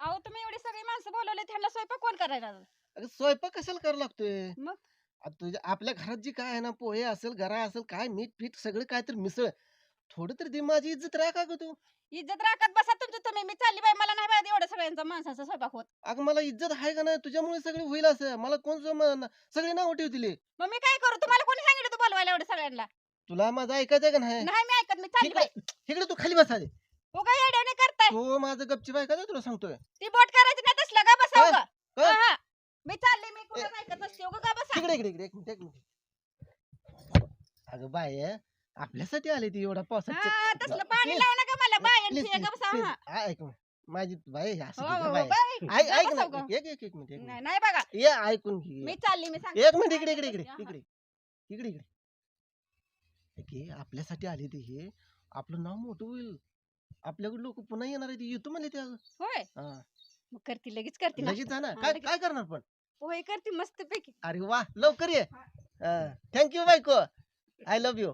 अहो तुम्ही एवढी सगळी माणसं बोलवले त्यांना स्वयंपाक कोण करायला अगं स्वयंपाक कशाला करायला लागतोय? मग? तुझ्या आपल्या घरात जी काय आहे ना पोहे असेल गरा असेल काय मीठ पीठ सगळं काय तर मिसळ. थोडं तरी दे माझी इज्जत राहा का ग तू? इज्जत राखत बसा तुमचं तुम्ही. मी चालली बाई मला नाही बाई एवढं सगळ्यांचा माणसाचा स्वयंपाक होत. अगं मला इज्जत आहे का नाही? तुझ्यामुळे सगळी होईल असं. मला कोण सम- सगळी नाव ठेवतील मग मी काय करू? तुम्हाला कोणी सांगितलं तू बोलवायला एवढं सगळ्यांना? तुला माझं ऐकायचं का नाही? नाही मी ऐकत. मी चालली बाई. इकडे तू खाली बसा. दे उगा हो माझं गपची बाय का तुला सांगतोय ती बोट करायची नाही तसलं का बसा काय? उगा. काय? हा, हा. मी चालली मी कुठं ऐकत नसते उगा का बसा इकडे इकडे इकडे एक मिनिट एक मिनिट अगं बाय आपल्यासाठी आली ती एवढा पावसात तसलं पाणी लावू नका मला बाय का बसा हा. ऐक ना. माझी असं हो, हो, हो. बाई. ऐक जा. एक एक एक मिनिट एक नाही मिनिट नाही बघा ये ऐकून घे मी चालली मी सांगते एक मिनिट इकडे इकडे इकडे हा. इकडे इकडे इकडे आपल्यासाठी आली ती हे आपलं नाव मोठं होईल आपल्याकडे लोक पुन्हा येणार आहे येतो म्हणले ते अगं. होय. हा. मग करते लगेच करते ना. लगेच जा ना. काय. काय करणार पण? होय करते मस्त पैकी अरे वा लवकर ये. थँक्यू बायको. I love you